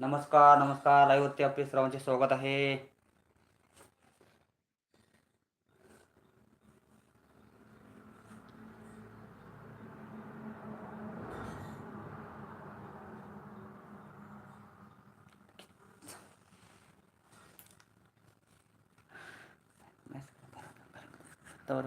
नमस्कार नमस्कार लाईव्हवरती आपले सर्वांचे स्वागत आहे. तर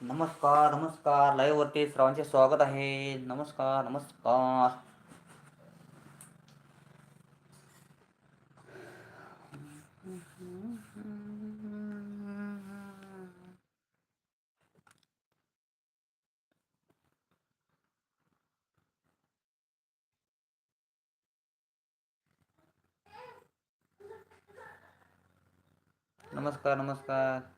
नमस्कार नमस्कार लाईव्हवरती सर्वांचे स्वागत आहे. नमस्कार नमस्कार. नमस्कार नमस्कार.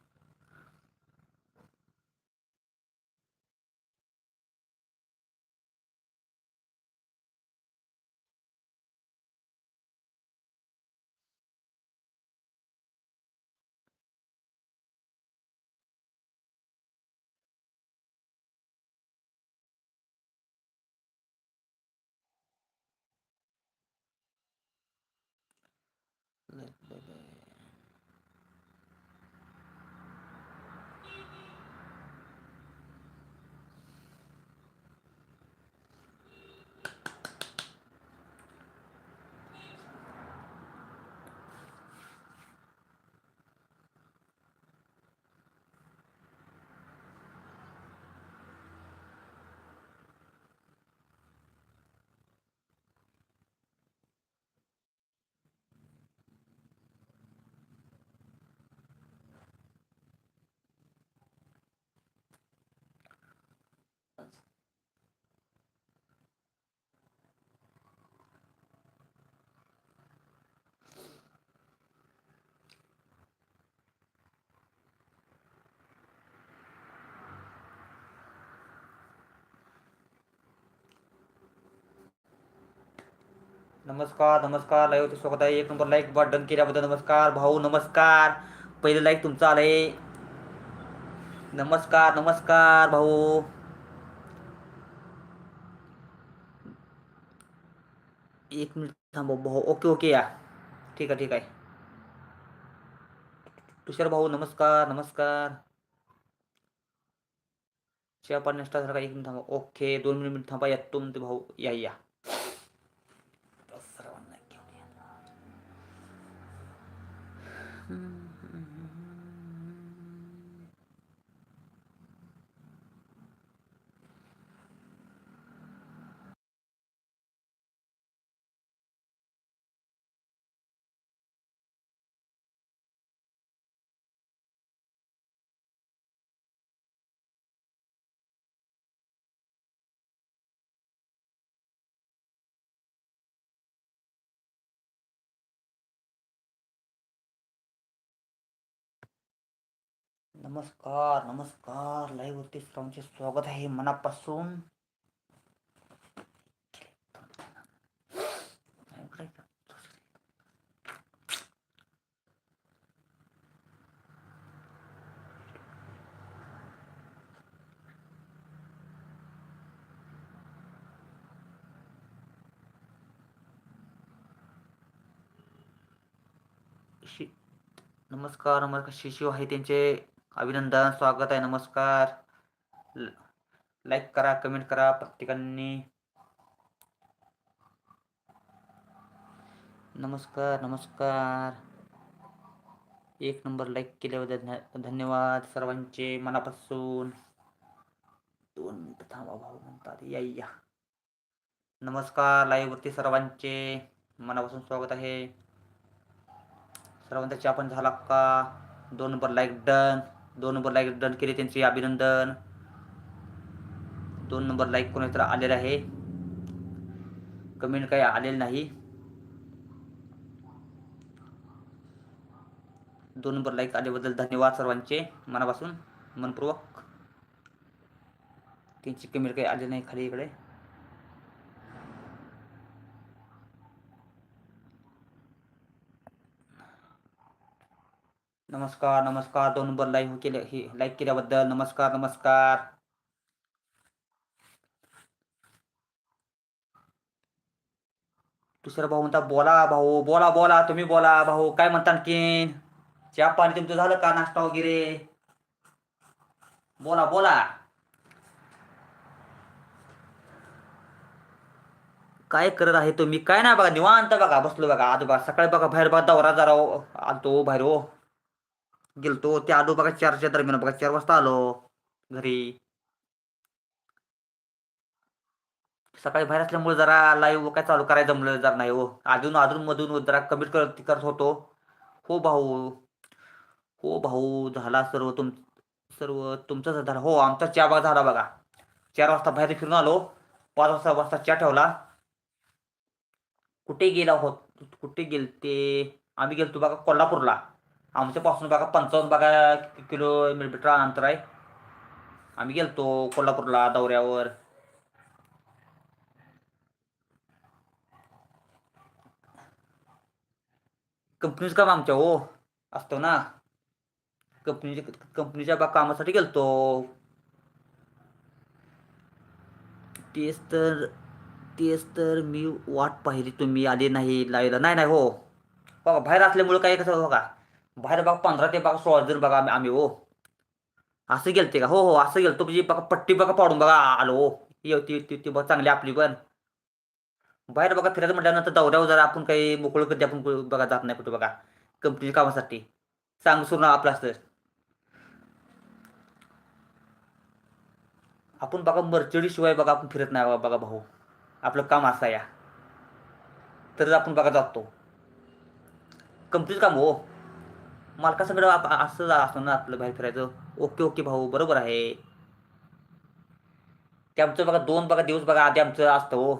नमस्कार नमस्कार. लाईव्ह स्वागत आहे. एक नंबर लाईक बटन केल्याबद्दल नमस्कार. भाऊ नमस्कार. पहिले लाईक तुमचं आलंय. नमस्कार नमस्कार भाऊ. एक मिनिट थांबव भाऊ. ओके ओके या. ठीक आहे ठीक आहे. तुषार भाऊ नमस्कार नमस्कार. चहा पाणी नाश्ता एक मिनिट थांबा ओके दोन मिनिट थांबा. या तुमचे भाऊ. या या. नमस्कार नमस्कार. लाईव्ह वरती सर्वांचे स्वागत आहे मनापासून. नमस्कार नमस्कार. शिशू आहे त्यांचे अभिनंदन स्वागत आहे नमस्कार. लाईक करा कमेंट करा प्रत्येकांनी. नमस्कार नमस्कार. एक नंबर लाईक केल्याबद्दल धन्यवाद सर्वांचे मनापासून. दोन मिनिट थांबा भाऊ म्हणतात या या. नमस्कार लाईव्हवरती सर्वांचे मनापासून स्वागत आहे. सर्वांचा चहा पण झाला का? दोन नंबर लाईक डन दोन नंबर लाईक डन केले त्यांचे अभिनंदन. दोन नंबर लाईक कोणी तर आलेलं आहे. कमेंट काही आलेलं नाही. दोन नंबर लाईक आल्याबद्दल धन्यवाद सर्वांचे मनापासून. मनपूर्वक. त्यांची कमेंट काही आली नाही खाली इकडे. नमस्कार नमस्कार. दोन नंबर लाईव्ह केले हे लाईक केल्याबद्दल नमस्कार नमस्कार. दुसरा भाऊ म्हणता बोला भाऊ बोला बोला तुम्ही बोला भाऊ काय म्हणता आणखीन? चहा पाणी तुमचं झालं का? नाश्ता वगैरे? बोला बोला. काय करत आहे तुम्ही? काय नाही बघा निवांत बघा बसलो बघा. आज बघा सकाळी बघा बाहेर बघा दौरा जरा हो, आलतो बाहेर हो. गेलतो ते आलो बघा चारच्या दरम्यान बघा चार वाजता आलो घरी. सकाळी बाहेर असल्यामुळे जरा लाईव्ह काय चालू करायचं जमलं जरा नाही हो. अजून अजून मधून जरा कमी करत करत होतो. हो भाऊ. हो भाऊ झाला सर्व तुम सर्व तुमचाच झाला. हो आमचा चहा बघा झाला बघा. चार वाजता बाहेर फिरून आलो. पाच वाजता वाजता चहा ठेवला. कुठे गेला होत कुठे गेल ते आम्ही गेलतो बघा कोल्हापूरला. आमच्यापासून बघा पंचावन्न बघा किलो मिलीमीटर अंतर आहे. आम्ही गेलतो कोल्हापूरला दौऱ्यावर. कंपनीचं काम आमच्या हो असतो ना. कंपनीच्या कंपनीच्या बा कामासाठी गेलतो. तेच तर तेच तर मी वाट पाहिली. तुम्ही आले नाही लाईला नाही नाही हो. बघा बाहेर असल्यामुळे काय कसं बघा. बाहेर बघा पंधरा ते बघा सोळा जण बघा आम्ही आम्ही हो. असं गेलते का? हो हो असं गेलतो. म्हणजे बघा पट्टी बघा पाडून बघा आलो. हो ती ती बघा चांगली आपली पण. बाहेर बघा फिरायचं म्हटल्यानंतर दौऱ्यावर जरा आपण काही मोकळं कधी आपण बघा जात नाही कुठं बघा. कंपनीच्या कामासाठी. सांग सुरू आपलं असतं आपण बघा मर्चडी शिवाय बघा आपण फिरत नाही बघा बघा भाऊ. आपलं काम असं या तरच आपण बघा जातो. कंपनीचं काम हो. मालका सगळं आप असं असतं ना आपलं बाहेर फिरायचं. ओके ओके भाऊ बरोबर आहे. ते आमचं बघा दोन बघा दिवस बघा आधी आमचं असतं हो.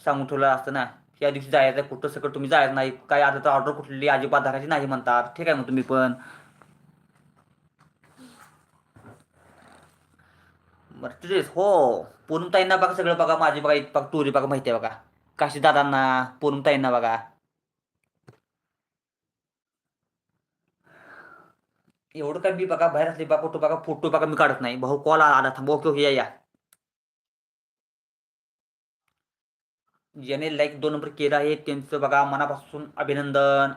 सांगून ठेवलं असतं ना. या दिवशी जायचं कुठं सगळं तुम्ही जायचं नाही. काय आता तर ऑर्डर कुठली अजिबात धरायची नाही म्हणतात. ठीक आहे मग तुम्ही पण. मर्चडीज हो. पूनमताईंना बघा सगळं बघा माझी बघा इथं बघा टुरी बघा माहिती आहे बघा. काशी दादांना पूनमताईंना बघा. एवढं काय मी बघा बाहेर असले बघा फोटो बघा फोटो बघा मी काढत नाही. भाऊ कॉल आला थांबा ओके ओके या या. ज्याने लाईक दोन नंबर केला आहे. त्यांचं बघा मनापासून अभिनंदन.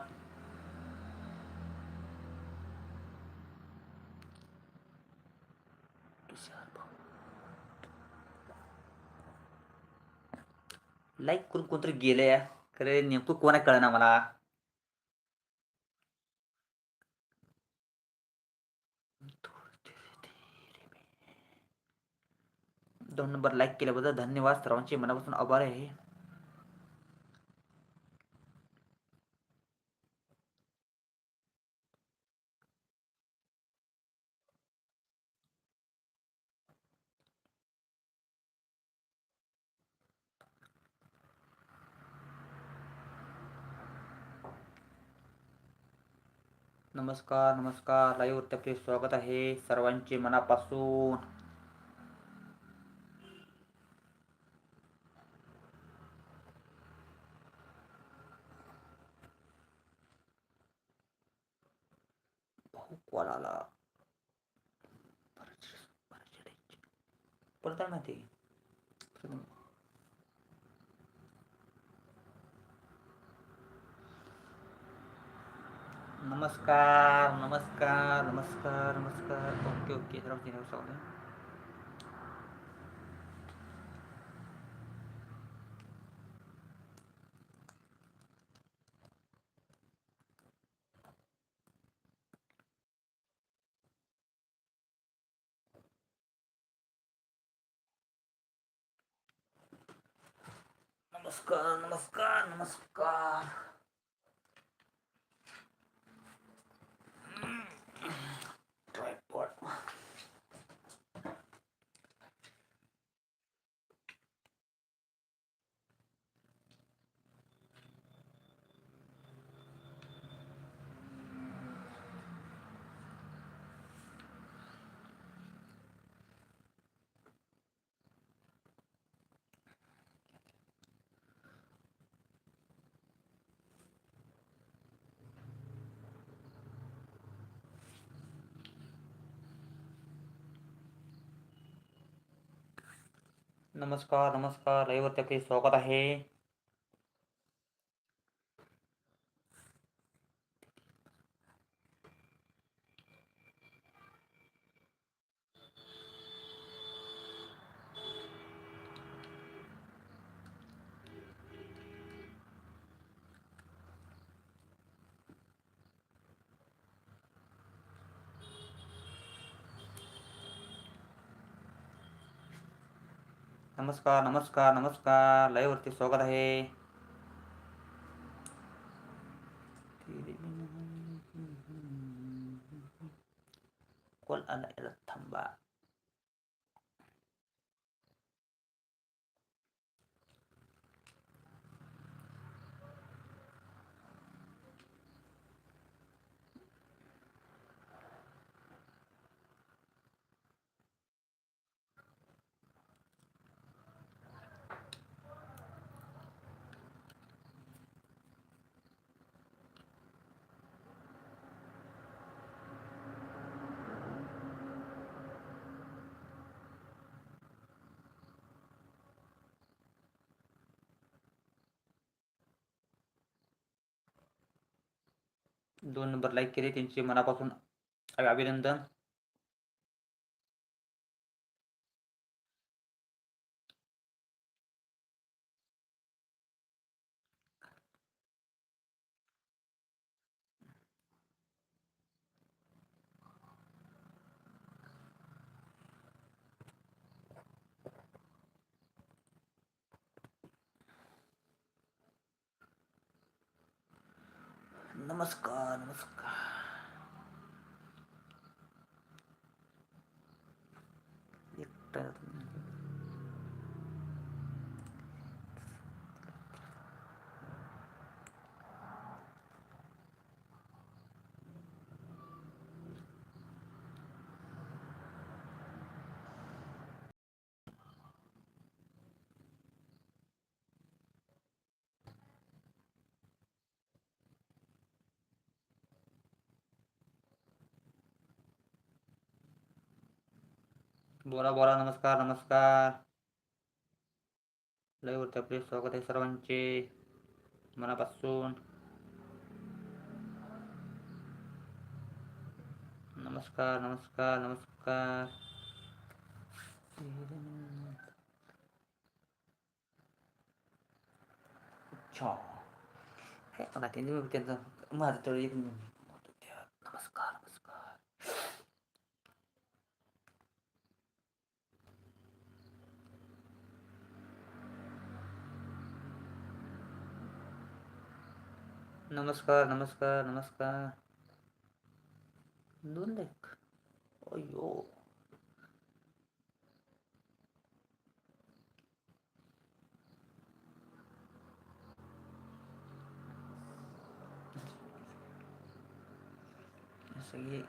लाईक करून कोणतरी गेलंय. खरे नेमकं कोणा कळना मला. दोन नंबर लाईक केल्याबद्दल धन्यवाद. सर्वांचे मनापासून आभार आहे. नमस्कार नमस्कार. लाईव्हवरती आपले स्वागत आहे. सर्वांचे मनापासून भाऊ कॉल आला परत काय माहिती. नमस्कार नमस्कार नमस्कार नमस्कार. Okay okay. सर्व तीन चालू नमस्कार नमस्कार नमस्कार ट्रायपॉड नमस्कार नमस्कार. लाईव्हवरती आपले स्वागत आहे. नमस्कार नमस्कार नमस्कार. लाईव्हवरती स्वागत आहे. कॉल आला थांबा. दोन नंबर लाईक केले. त्यांचे मनापासून अभिनंदन नमस्कार नमस्कार एकटा बोला बोला नमस्कार नमस्कार लाईव्हवरती आपले स्वागत आहे सर्वांचे मनापासून नमस्कार नमस्कार नमस्कार अच्छा हे बघा त्यांनी त्यांचं माझं तर एक नमस्कार नमस्कार नमस्कार नमस्कार नमस्कार दोन लाईक अयो सगळे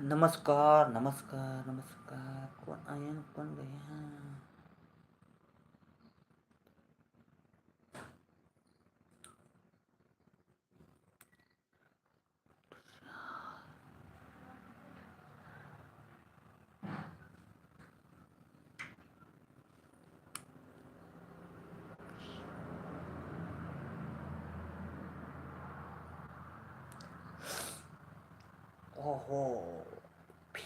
नमस्कार नमस्कार नमस्कार. कोण आहे कोण गया ओहो ती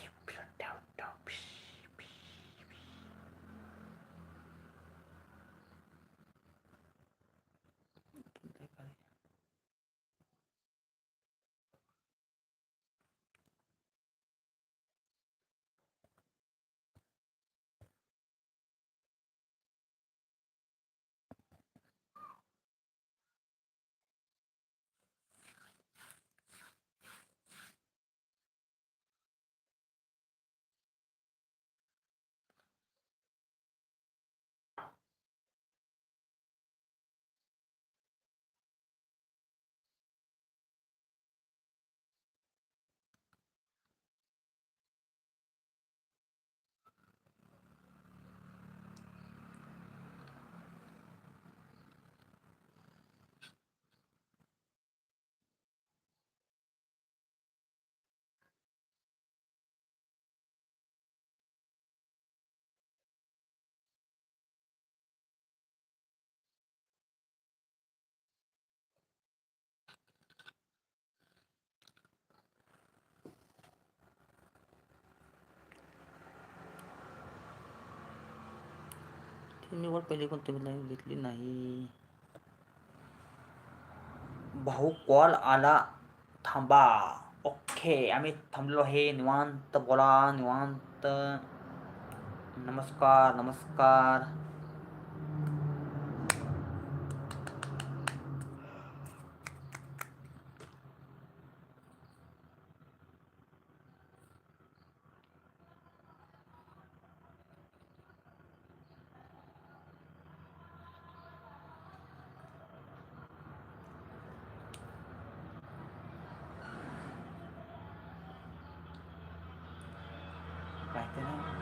निवड पहिली कोणती नाही घेतली? नाही. भाऊ कॉल आला. थांबा. ओके आम्ही थांबलो हे निवांत बोला निवांत. नमस्कार नमस्कार काय ते नाही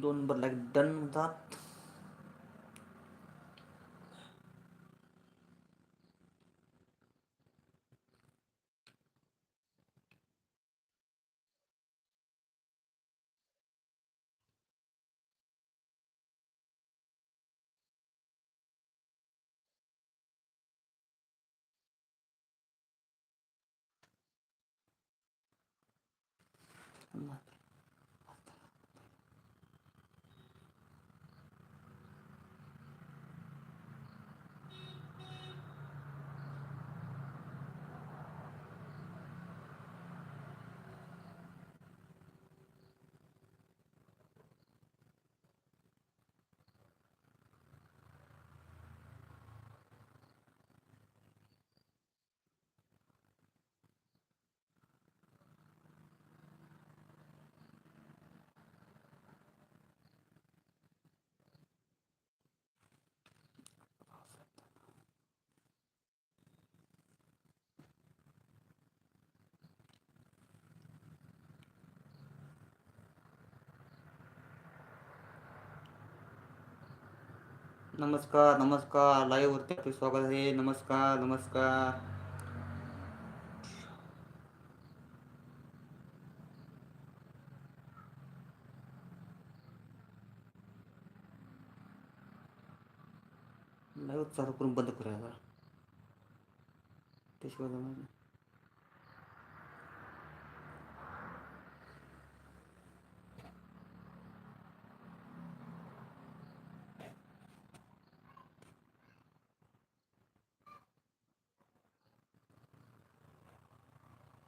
दोन नंबर लाईक डन नमस्कार नमस्कार. लाईव्ह वरती आपले स्वागत आहे. नमस्कार नमस्कार. लाईव्ह चालू करून बंद करायला त्याशिवाय